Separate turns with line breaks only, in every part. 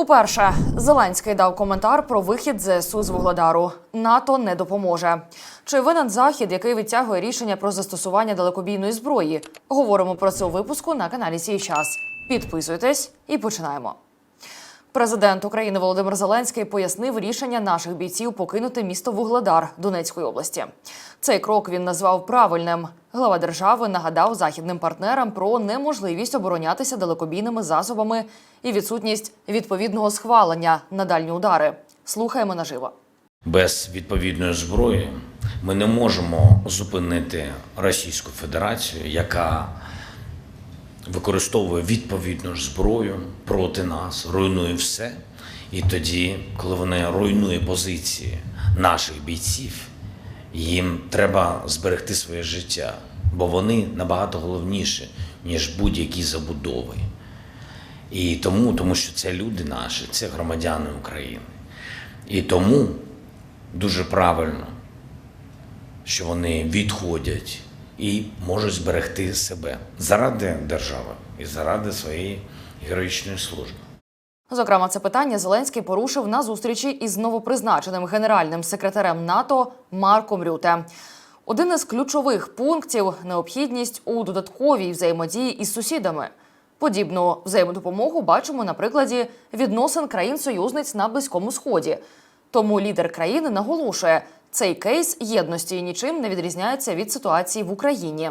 Уперше Зеленський дав коментар про вихід ЗСУ з Вугледару. НАТО не допоможе. Чи винен захід, який відтягує рішення про застосування далекобійної зброї? Говоримо про це у випуску на каналі Сій час. Підписуйтесь і починаємо. Президент України Володимир Зеленський пояснив рішення наших бійців покинути місто Вугледар Донецької області. Цей крок він назвав правильним. Глава держави нагадав західним партнерам про неможливість оборонятися далекобійними засобами і відсутність відповідного схвалення на дальні удари. Слухаємо наживо.
Без відповідної зброї ми не можемо зупинити Російську Федерацію, яка використовує відповідну зброю проти нас, руйнує все. І тоді, коли вона руйнує позиції наших бійців, їм треба зберегти своє життя, бо вони набагато головніші, ніж будь-які забудови. І тому, тому що це люди наші, це громадяни України. І тому дуже правильно, що вони відходять і можуть зберегти себе заради держави і заради своєї героїчної служби.
Зокрема, це питання Зеленський порушив на зустрічі із новопризначеним генеральним секретарем НАТО Марком Рюте. Один із ключових пунктів необхідність у додатковій взаємодії із сусідами. Подібну взаємодопомогу бачимо на прикладі відносин країн-союзниць на Близькому Сході. Тому лідер країни наголошує, цей кейс єдності нічим не відрізняється від ситуації в Україні.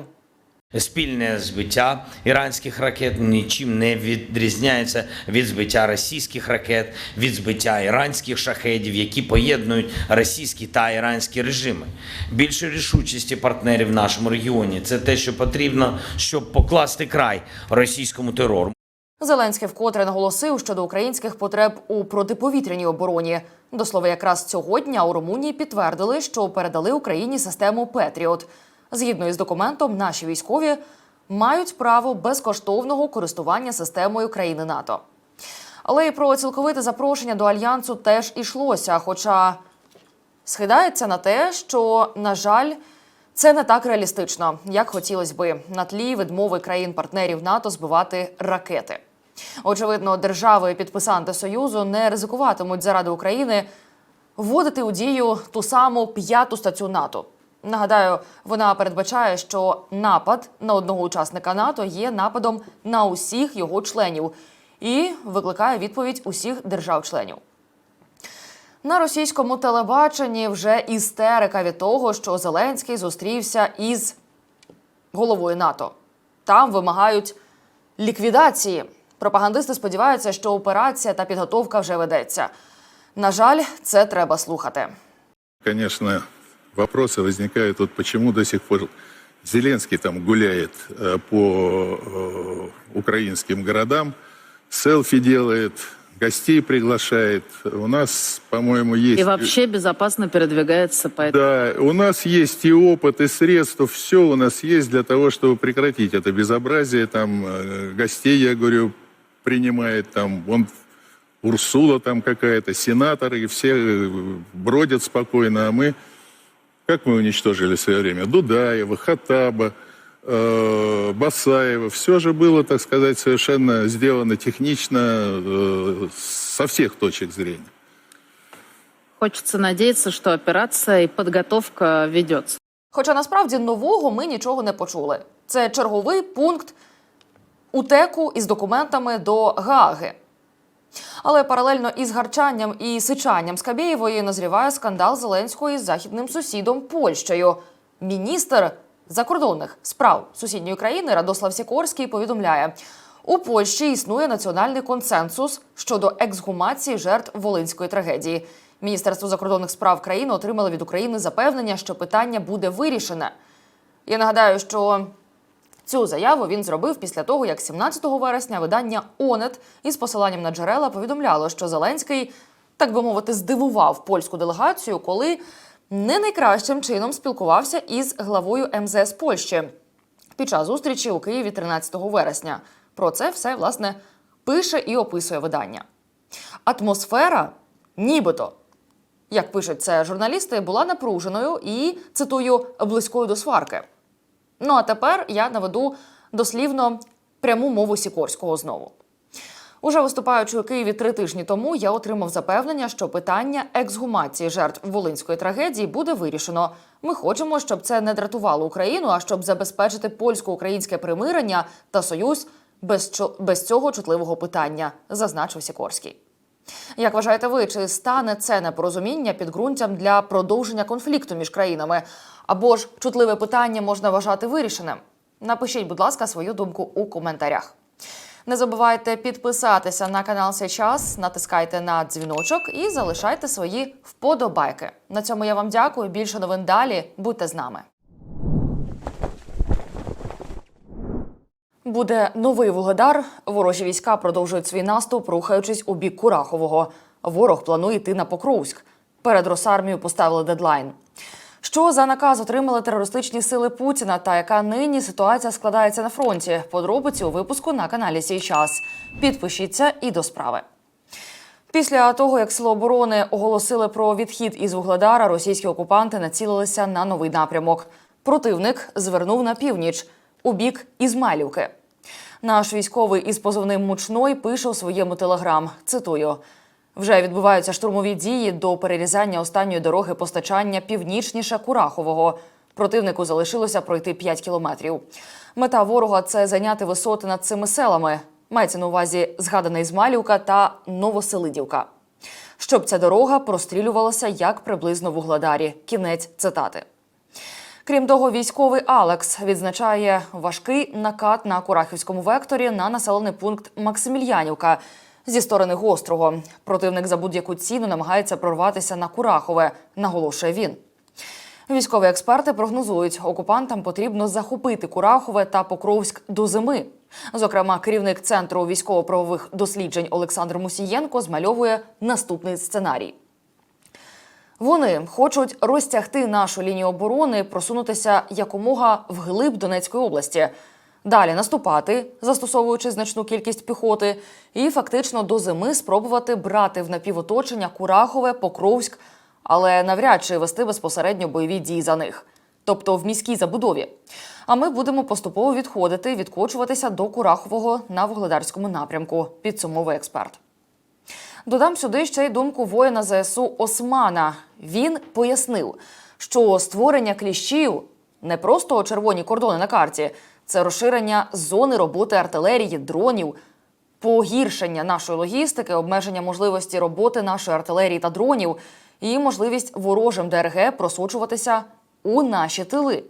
Спільне збиття іранських ракет нічим не відрізняється від збиття російських ракет, від збиття іранських шахедів, які поєднують російські та іранські режими. Більше рішучості партнерів в нашому регіоні це те, що потрібно, щоб покласти край російському терору.
Зеленський вкотре наголосив щодо українських потреб у протиповітряній обороні. До слова, якраз цього дня у Румунії підтвердили, що передали Україні систему Петріот. Згідно із документом, наші військові мають право безкоштовного користування системою країни НАТО. Але і про цілковите запрошення до альянсу теж ішлося. Хоча схидається на те, що, на жаль, це не так реалістично, як хотілося би на тлі відмови країн-партнерів НАТО збивати ракети. Очевидно, держави підписанти союзу не ризикуватимуть заради України вводити у дію ту саму п'яту статтю НАТО. Нагадаю, вона передбачає, що напад на одного учасника НАТО є нападом на усіх його членів і викликає відповідь усіх держав-членів. На російському телебаченні вже істерика від того, що Зеленський зустрівся із головою НАТО. Там вимагають ліквідації. Пропагандисти сподіваються, що операція та підготовка вже ведеться. На жаль, це треба слухати.
Конечно, вопросы возникают, вот почему до сих пор Зеленский там гуляет э, по э, украинским городам, селфи делает, гостей приглашает. У нас, по-моему, есть...
И вообще безопасно передвигается по этому.
Да, у нас есть и опыт, и средства, все у нас есть для того, чтобы прекратить это безобразие. Там э, гостей, я говорю, принимает там, вон Урсула там какая-то, сенаторы, и все бродят спокойно, а мы, как мы уничтожили в свое время, Дудаева, Хатаба, э, Басаева, все же было, так сказать, совершенно сделано технично э, со всех точек зрения.
Хочется надеяться, что операция и подготовка ведется.
Хоча насправді нового ми нічого не почули. Це черговий пункт утеку із документами до Гааги. Але паралельно із гарчанням і сичанням Скабєєвої назріває скандал Зеленського із західним сусідом Польщею. Міністр закордонних справ сусідньої країни Радослав Сікорський повідомляє: у Польщі існує національний консенсус щодо ексгумації жертв волинської трагедії. Міністерство закордонних справ країни отримало від України запевнення, що питання буде вирішене. Я нагадаю, що Цю заяву він зробив після того, як 17 вересня видання ОНЕТ із посиланням на джерела повідомляло, що Зеленський, так би мовити, здивував польську делегацію, коли не найкращим чином спілкувався із главою МЗС Польщі під час зустрічі у Києві 13 вересня. Про це все власне пише і описує видання. Атмосфера, нібито, як пишуть це журналісти, була напруженою і цитую близькою до сварки. Ну а тепер я наведу дослівно пряму мову Сікорського знову. Уже виступаючи у Києві три тижні тому, я отримав запевнення, що питання ексгумації жертв волинської трагедії буде вирішено. Ми хочемо, щоб це не дратувало Україну, а щоб забезпечити польсько-українське примирення та союз без, без цього чутливого питання, зазначив Сікорський. Як вважаєте ви, чи стане це непорозуміння підґрунтям для продовження конфлікту між країнами? Або ж чутливе питання можна вважати вирішеним? Напишіть, будь ласка, свою думку у коментарях. Не забувайте підписатися на канал Сейчас, натискайте на дзвіночок і залишайте свої вподобайки. На цьому я вам дякую. Більше новин далі. Будьте з нами. Буде новий вугледар. Ворожі війська продовжують свій наступ, рухаючись у бік Курахового. Ворог планує йти на Покровськ. Перед Росармією поставили дедлайн. Що за наказ отримали терористичні сили Путіна та яка нині ситуація складається на фронті? Подробиці у випуску на каналі Сій час. Підпишіться і до справи. Після того, як сили оборони оголосили про відхід із Вугледара, російські окупанти націлилися на новий напрямок. Противник звернув на північ у бік Ізмайлівки. Наш військовий із позивним Мучной пише у своєму телеграм. Цитую: вже відбуваються штурмові дії до перерізання останньої дороги постачання північніше Курахового. Противнику залишилося пройти 5 кілометрів. Мета ворога це зайняти висоти над цими селами. Мається на увазі згадана Ізмайлівка та Новоселидівка. Щоб ця дорога прострілювалася як приблизно в Угладарі. Кінець цитати. Крім того, військовий Алекс відзначає важкий накат на Курахівському векторі на населений пункт Максимільянівка зі сторони гострого. Противник за будь-яку ціну намагається прорватися на Курахове, наголошує він. Військові експерти прогнозують, окупантам потрібно захопити Курахове та Покровськ до зими. Зокрема, керівник центру військово-правових досліджень Олександр Мусієнко змальовує наступний сценарій. Вони хочуть розтягти нашу лінію оборони, просунутися якомога вглиб Донецької області, далі наступати, застосовуючи значну кількість піхоти, і фактично до зими спробувати брати в напівоточення Курахове, Покровськ, але навряд чи вести безпосередньо бойові дії за них, тобто в міській забудові. А ми будемо поступово відходити, відкочуватися до Курахового на вугледарському напрямку, підсумовує експерт. Додам сюди ще й думку воїна ЗСУ Османа. Він пояснив, що створення кліщів не просто червоні кордони на карті, це розширення зони роботи артилерії, дронів, погіршення нашої логістики, обмеження можливості роботи нашої артилерії та дронів і можливість ворожим ДРГ просочуватися у наші тили.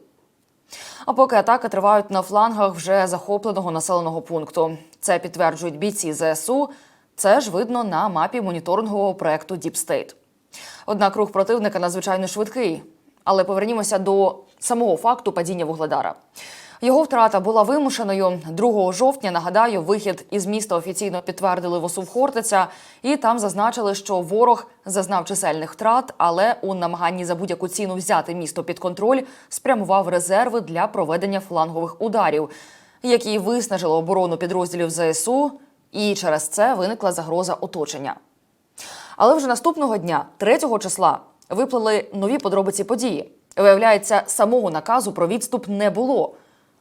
А поки атаки тривають на флангах вже захопленого населеного пункту. Це підтверджують бійці ЗСУ. Це ж видно на мапі моніторингового проекту Deep State. Однак рух противника надзвичайно швидкий. Але повернімося до самого факту падіння Вугледара. Його втрата була вимушеною 2 жовтня. Нагадаю, вихід із міста офіційно підтвердили в Хортиця, і там зазначили, що ворог зазнав чисельних втрат, але у намаганні за будь-яку ціну взяти місто під контроль спрямував резерви для проведення флангових ударів, які виснажили оборону підрозділів ЗСУ, і через це виникла загроза оточення. Але вже наступного дня, 3 числа, виплили нові подробиці події. Виявляється, самого наказу про відступ не було.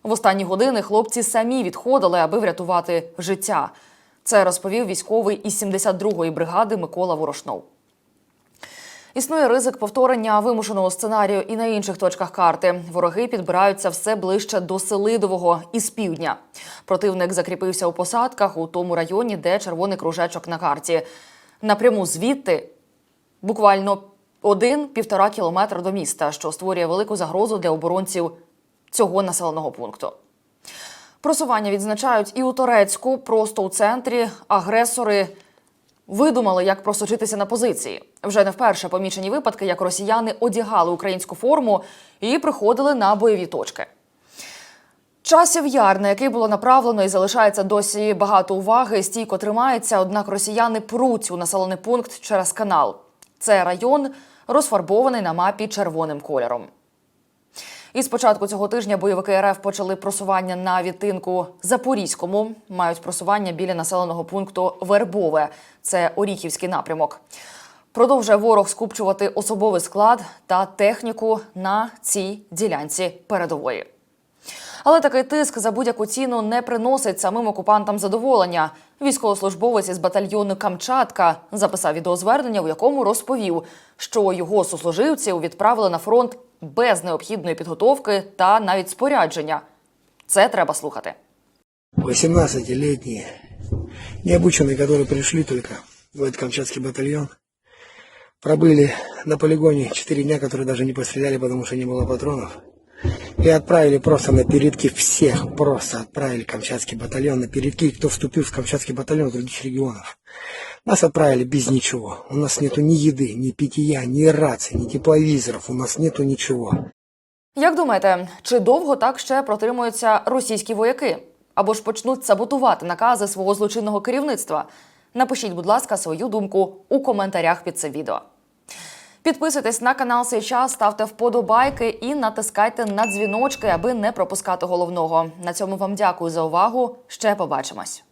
В останні години хлопці самі відходили, аби врятувати життя. Це розповів військовий із 72-ї бригади Микола Ворошнов. Існує ризик повторення вимушеного сценарію і на інших точках карти. Вороги підбираються все ближче до Селидового із півдня. Противник закріпився у посадках у тому районі, де червоний кружечок на карті. Напряму звідти буквально один-півтора кілометр до міста, що створює велику загрозу для оборонців цього населеного пункту. Просування відзначають і у Торецьку, просто у центрі. Агресори видумали, як просочитися на позиції. Вже не вперше помічені випадки, як росіяни одягали українську форму і приходили на бойові точки. Часів яр, на який було направлено і залишається досі багато уваги, стійко тримається, однак росіяни пруть у населений пункт через канал. Це район розфарбований на мапі червоним кольором. І з початку цього тижня бойовики РФ почали просування на відтинку Запорізькому. Мають просування біля населеного пункту Вербове. Це Оріхівський напрямок. Продовжує ворог скупчувати особовий склад та техніку на цій ділянці передової. Але такий тиск за будь-яку ціну не приносить самим окупантам задоволення. Військовослужбовець із батальйону Камчатка записав відеозвернення, у якому розповів, що його сослуживців відправили на фронт без необхідної підготовки та навіть спорядження. Це треба слухати.
18-летние, необученные, которые пришли только в этот Камчатский батальон, пробыли на полигоне 4 дня, которые даже не постреляли, потому что не было патронов, и отправили просто на передки всех, просто отправили Камчатский батальон на передки, кто вступил в Камчатский батальон других регионов. Нас отправили без ничего. У нас нету ни еды, ни питья, ни раций, ни тепловизоров, у нас нету ничего.
Як думаєте, чи довго так ще протримуються російські вояки? Або ж почнуть саботувати накази свого злочинного керівництва? Напишіть, будь ласка, свою думку у коментарях під цим відео. Підписуйтесь на канал «Сей час», ставте вподобайки і натискайте на дзвіночки, аби не пропускати головного. На цьому вам дякую за увагу. Ще побачимось.